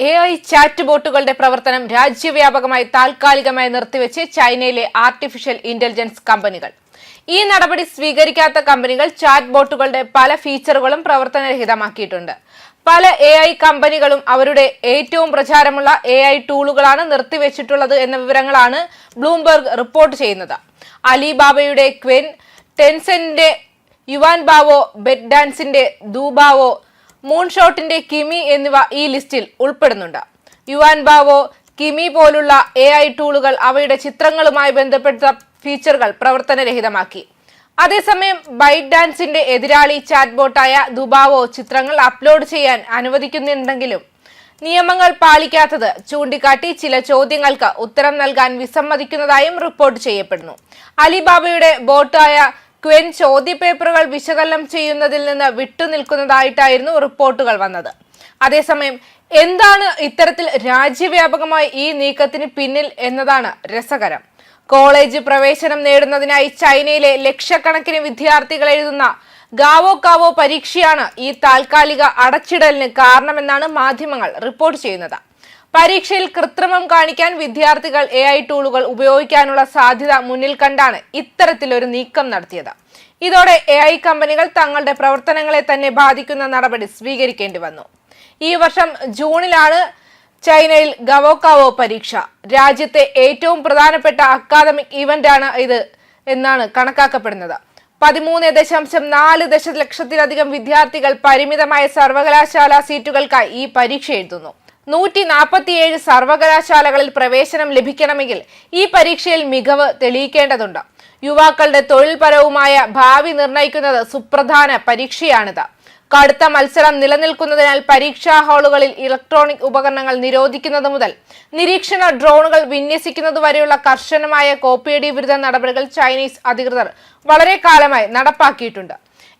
A I chat ബോട്ടുകളുടെ പ്രവർത്തനം രാജ്യവ്യാപകമായി താൽക്കാലികമായി നിർത്തിവെച്ച് ചൈനയിലെ ആർട്ടിഫിഷ്യൽ ഇന്റലിജൻസ് കമ്പനികൾ. ഈ നടപടി സ്വീകരിക്കാത്ത കമ്പനികൾ ചാറ്റ് ബോട്ടുകളുടെ പല ഫീച്ചറുകളും പ്രവർത്തനരഹിതമാക്കിയിട്ടുണ്ട്. പല എ ഐ കമ്പനികളും അവരുടെ ഏറ്റവും പ്രചാരമുള്ള എ ഐ ടൂളുകളാണ് നിർത്തിവെച്ചിട്ടുള്ളത് എന്ന വിവരങ്ങളാണ് ബ്ലൂംബെർഗ് റിപ്പോർട്ട് ചെയ്യുന്നത്. അലിബാബയുടെ ക്വിൻ ടെൻസെന്റിന്റെ യുവാൻ ബാവോ ബെറ്റ് ഡാൻസിന്റെ ദൂബാവോ മൂൺഷോട്ടിന്റെ കിമി എന്നിവ ഈ ലിസ്റ്റിൽ ഉൾപ്പെടുന്നുണ്ട്. യുവാൻ ബാവോ കിമി പോലുള്ള എ ഐ ടൂളുകൾ അവയുടെ ചിത്രങ്ങളുമായി ബന്ധപ്പെട്ട ഫീച്ചറുകൾ പ്രവർത്തനരഹിതമാക്കി. അതേസമയം ബൈറ്റ് ഡാൻസിന്റെ എതിരാളി ചാറ്റ്ബോട്ടായ ദുബാവോ ചിത്രങ്ങൾ അപ്ലോഡ് ചെയ്യാൻ അനുവദിക്കുന്നുണ്ടെങ്കിലും നിയമങ്ങൾ പാലിക്കാത്തത് ചൂണ്ടിക്കാട്ടി ചില ചോദ്യങ്ങൾക്ക് ഉത്തരം നൽകാൻ വിസമ്മതിക്കുന്നതായും റിപ്പോർട്ട് ചെയ്യപ്പെടുന്നു. അലിബാബയുടെ ബോട്ടായ ക്വെൻ ചോദ്യപേപ്പറുകൾ വിശകലനം ചെയ്യുന്നതിൽ നിന്ന് വിട്ടുനിൽക്കുന്നതായിട്ടായിരുന്നു റിപ്പോർട്ടുകൾ വന്നത്. അതേസമയം എന്താണ് ഇത്തരത്തിൽ രാജ്യവ്യാപകമായി ഈ നീക്കത്തിന് പിന്നിൽ എന്നതാണ് രസകരം. കോളേജ് പ്രവേശനം നേടുന്നതിനായി ചൈനയിലെ ലക്ഷക്കണക്കിന് വിദ്യാർത്ഥികൾ എഴുതുന്ന ഗാവോ കാവോ പരീക്ഷയാണ് ഈ താൽക്കാലിക അടച്ചിടലിന് കാരണമെന്നാണ് മാധ്യമങ്ങൾ റിപ്പോർട്ട് ചെയ്യുന്നത്. പരീക്ഷയിൽ കൃത്രിമം കാണിക്കാൻ വിദ്യാർത്ഥികൾ എ ഐ ടൂളുകൾ ഉപയോഗിക്കാനുള്ള സാധ്യത മുന്നിൽ കണ്ടാണ് ഇത്തരത്തിലൊരു നീക്കം നടത്തിയത്. ഇതോടെ എ ഐ കമ്പനികൾ തങ്ങളുടെ പ്രവർത്തനങ്ങളെ തന്നെ ബാധിക്കുന്ന നടപടി സ്വീകരിക്കേണ്ടി വന്നു. ഈ വർഷം ജൂണിലാണ് ചൈനയിൽ ഗവോക്കാവോ പരീക്ഷ. രാജ്യത്തെ ഏറ്റവും പ്രധാനപ്പെട്ട അക്കാദമിക് ഇവന്റാണ് ഇത് എന്നാണ് കണക്കാക്കപ്പെടുന്നത്. പതിമൂന്ന് ദശാംശം നാല് ദശലക്ഷത്തിലധികം വിദ്യാർത്ഥികൾ പരിമിതമായ സർവകലാശാല സീറ്റുകൾക്കായി ഈ പരീക്ഷ എഴുതുന്നു. നൂറ്റി നാൽപ്പത്തിയേഴ് സർവകലാശാലകളിൽ പ്രവേശനം ലഭിക്കണമെങ്കിൽ ഈ പരീക്ഷയിൽ മികവ് തെളിയിക്കേണ്ടതുണ്ട്. യുവാക്കളുടെ തൊഴിൽപരവുമായ ഭാവി നിർണയിക്കുന്നത് സുപ്രധാന പരീക്ഷയാണിത്. കടുത്ത മത്സരം നിലനിൽക്കുന്നതിനാൽ പരീക്ഷാ ഹാളുകളിൽ ഇലക്ട്രോണിക് ഉപകരണങ്ങൾ നിരോധിക്കുന്നത് മുതൽ നിരീക്ഷണ ഡ്രോണുകൾ വിന്യസിക്കുന്നത് വരെയുള്ള കർശനമായ കോപ്പിയടി വിരുദ്ധ നടപടികൾ ചൈനീസ് അധികൃതർ വളരെ കാലമായി നടപ്പാക്കിയിട്ടുണ്ട്.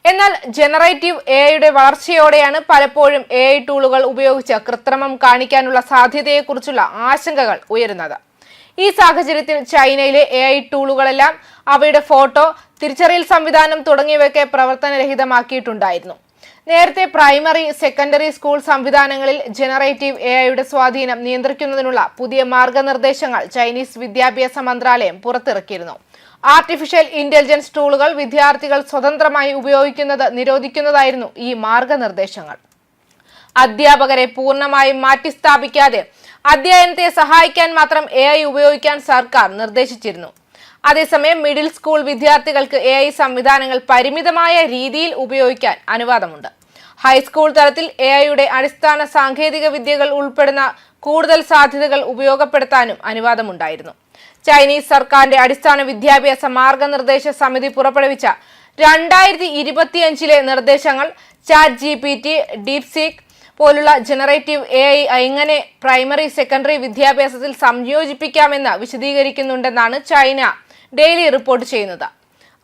എന്നാൽ ജനറേറ്റീവ് എ ഐയുടെ വളർച്ചയോടെയാണ് പലപ്പോഴും എ ഐ ടൂളുകൾ ഉപയോഗിച്ച് കൃത്രിമം കാണിക്കാനുള്ള സാധ്യതയെക്കുറിച്ചുള്ള ആശങ്കകൾ ഉയരുന്നത്. ഈ സാഹചര്യത്തിൽ ചൈനയിലെ എ ഐ ടൂളുകളെല്ലാം അവയുടെ ഫോട്ടോ തിരിച്ചറിയൽ സംവിധാനം തുടങ്ങിയവയൊക്കെ പ്രവർത്തനരഹിതമാക്കിയിട്ടുണ്ടായിരുന്നു. നേരത്തെ പ്രൈമറി സെക്കൻഡറി സ്കൂൾ സംവിധാനങ്ങളിൽ ജനറേറ്റീവ് എ ഐയുടെ സ്വാധീനം നിയന്ത്രിക്കുന്നതിനുള്ള പുതിയ മാർഗനിർദ്ദേശങ്ങൾ ചൈനീസ് വിദ്യാഭ്യാസ മന്ത്രാലയം പുറത്തിറക്കിയിരുന്നു. ആർട്ടിഫിഷ്യൽ ഇന്റലിജൻസ് ടൂളുകൾ വിദ്യാർത്ഥികൾ സ്വതന്ത്രമായി ഉപയോഗിക്കുന്നത് നിരോധിക്കുന്നതായിരുന്നു ഈ മാർഗനിർദ്ദേശങ്ങൾ. അധ്യാപകരെ പൂർണമായും മാറ്റിസ്ഥാപിക്കാതെ അധ്യയനത്തെ സഹായിക്കാൻ മാത്രം എ ഉപയോഗിക്കാൻ സർക്കാർ നിർദ്ദേശിച്ചിരുന്നു. അതേസമയം മിഡിൽ സ്കൂൾ വിദ്യാർത്ഥികൾക്ക് എ സംവിധാനങ്ങൾ പരിമിതമായ രീതിയിൽ ഉപയോഗിക്കാൻ അനുവാദമുണ്ട്. ഹൈസ്കൂൾ തലത്തിൽ എ അടിസ്ഥാന സാങ്കേതിക വിദ്യകൾ ഉൾപ്പെടുന്ന കൂടുതൽ സാധ്യതകൾ ഉപയോഗപ്പെടുത്താനും അനുവാദമുണ്ടായിരുന്നു. ചൈനീസ് സർക്കാരിന്റെ അടിസ്ഥാന വിദ്യാഭ്യാസ മാർഗനിർദ്ദേശ സമിതി പുറപ്പെടുവിച്ച രണ്ടായിരത്തി ഇരുപത്തിയഞ്ചിലെ നിർദ്ദേശങ്ങൾ chat G P T DeepSeek പോലുള്ള ജനറേറ്റീവ് എ ഐ എങ്ങനെ പ്രൈമറി സെക്കൻഡറി വിദ്യാഭ്യാസത്തിൽ സംയോജിപ്പിക്കാമെന്ന് വിശദീകരിക്കുന്നുണ്ടെന്നാണ് ചൈന ഡെയിലി റിപ്പോർട്ട് ചെയ്യുന്നത്.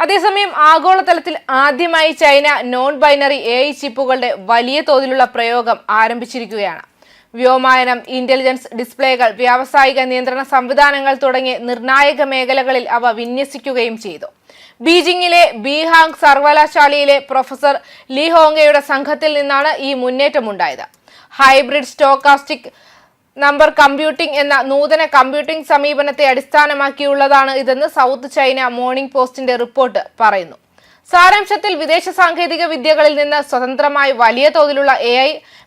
അതേസമയം ആഗോളതലത്തിൽ ആദ്യമായി China non binary A I ചിപ്പുകളുടെ വലിയ തോതിലുള്ള പ്രയോഗം ആരംഭിച്ചിരിക്കുകയാണ്. വ്യോമായനം ഇന്റലിജൻസ് ഡിസ്പ്ലേകൾ വ്യാവസായിക നിയന്ത്രണ സംവിധാനങ്ങൾ തുടങ്ങിയ നിർണായക മേഖലകളിൽ അവ വിന്യസിക്കുകയും ചെയ്തു. ബീജിംഗിലെ ബീഹാങ് സർവകലാശാലയിലെ പ്രൊഫസർ ലീ ഹോങ്കയുടെ സംഘത്തിൽ നിന്നാണ് ഈ മുന്നേറ്റമുണ്ടായത്. ഹൈബ്രിഡ് സ്റ്റോക്കാസ്റ്റിക് നമ്പർ കമ്പ്യൂട്ടിംഗ് എന്ന നൂതന കമ്പ്യൂട്ടിംഗ് സമീപനത്തെ അടിസ്ഥാനമാക്കിയുള്ളതാണ് ഇതെന്ന് സൗത്ത് ചൈന മോർണിംഗ് പോസ്റ്റിന്റെ റിപ്പോർട്ട് പറയുന്നു. സാരാംശത്തിൽ വിദേശ സാങ്കേതിക വിദ്യകളിൽ നിന്ന് സ്വതന്ത്രമായി വലിയ തോതിലുള്ള എ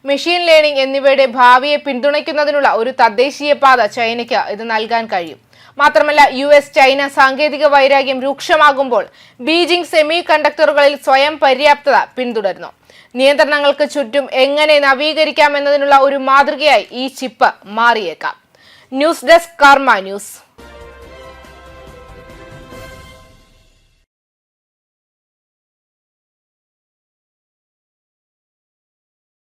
മെഷീൻ ലേണിംഗ് എന്നിവയുടെ ഭാവിയെ പിന്തുണയ്ക്കുന്നതിനുള്ള ഒരു തദ്ദേശീയ പാത ചൈനയ്ക്ക് ഇത് നൽകാൻ കഴിയും. മാത്രമല്ല യു എസ് ചൈന സാങ്കേതിക വൈരാഗ്യം രൂക്ഷമാകുമ്പോൾ ബീജിംഗ് സെമി കണ്ടക്ടറുകളിൽ സ്വയം പര്യാപ്തത പിന്തുടരുന്നു. നിയന്ത്രണങ്ങൾക്ക് ചുറ്റും എങ്ങനെ നവീകരിക്കാം എന്നതിനുള്ള ഒരു മാതൃകയായി ഈ ചിപ്പ് മാറിയേക്കാം. News desk Karma news.